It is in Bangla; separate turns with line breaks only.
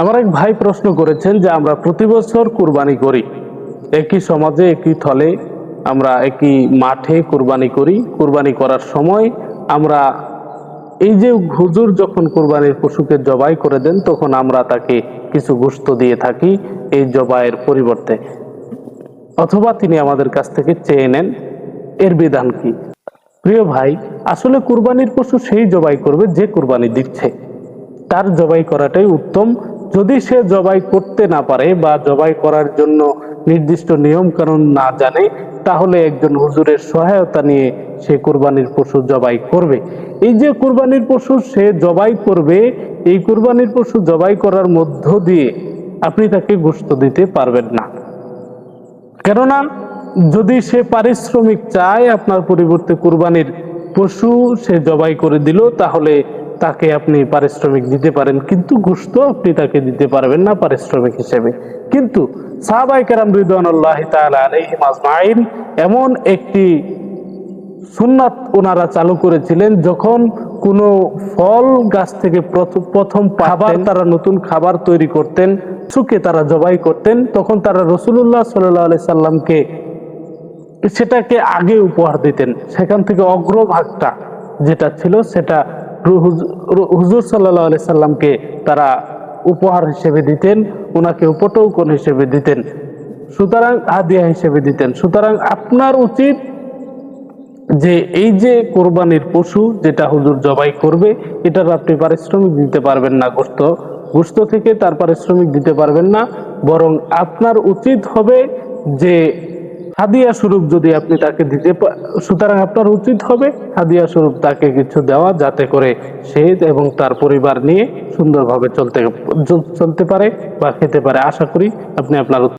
আমার এক ভাই প্রশ্ন করেছেন যে আমরা প্রতি বছর কুরবানি করি। একই সমাজে, একই থলে, আমরা একই মাঠে কুরবানি করি। কুরবানি করার সময় আমরা এই যে হুজুর যখন কুরবানির পশুকে জবাই করে দেন, তখন আমরা তাকে কিছু গুস্ত দিয়ে থাকি এই জবাইয়ের পরিবর্তে। অথবা তিনি আমাদের কাছ থেকে চেয়ে নেন, এর বিধান কি? প্রিয় ভাই, আসলে কুরবানির পশু সেই জবাই করবে যে কুরবানি দিচ্ছে। তার জবাই করাটাই উত্তম যদি সে জবাই করতে না পারে বা জবাই করার জন্য নির্দিষ্ট নিয়ম কানুন না জানে, তাহলে একজন হুজুরের সহায়তা নিয়ে সে কুরবানির পশু জবাই করবে। এই যে কুরবানির পশু সে জবাই করবে, এই কুরবানির পশু জবাই করার মধ্য দিয়ে আপনি তাকে গোস্ত দিতে পারবেন না। কেননা, যদি সে পারিশ্রমিক চায় আপনার পরিবর্তে কুরবানির পশু সে জবাই করে দিল, তাহলে তাকে আপনি পারিশ্রমিক দিতে পারেন কিন্তু গোস্ত আপনি তাকে দিতে পারবেন না পারিশ্রমিক হিসেবে। কিন্তু সাহাবাই কেরাম রিদানুল্লাহ এমন একটি সুন্নাত ওনারা চালু করেছিলেন যখন কোনো ফল গাছ থেকে প্রথম খাবার তারা নতুন খাবার তৈরি করতেন সুকে তারা জবাই করতেন তখন তারা রসুল্লাহ সাল্লাহ সাল্লামকে সেটাকে আগে উপহার দিতেন। সেখান থেকে অগ্রভাগটা যেটা ছিল সেটা হুজুর সাল্লাহ আলি সাল্লামকে তারা উপহার হিসেবে দিতেন ওনাকে উপটৌকন হিসেবে দিতেন, সুতরাং হাদিয়া হিসেবে দিতেন। সুতরাং আপনার উচিত যে এই যে কোরবানির পশু যেটা হুজুর জবাই করবে এটার আপনি পারিশ্রমিক দিতে পারবেন না গোস্ত গোস্ত থেকে তার পারিশ্রমিক দিতে পারবেন না, বরং আপনার উচিত হবে যে হাদিয়া স্বরূপ যদি আপনি তাকে দিতে সুতরাং আপনার উচিত হবে হাদিয়া স্বরূপ তাকে কিছু দেওয়া যাতে করে সে এবং তার পরিবার নিয়ে সুন্দরভাবে চলতে চলতে পারে বা খেতে পারে। আশা করি আপনি আপনার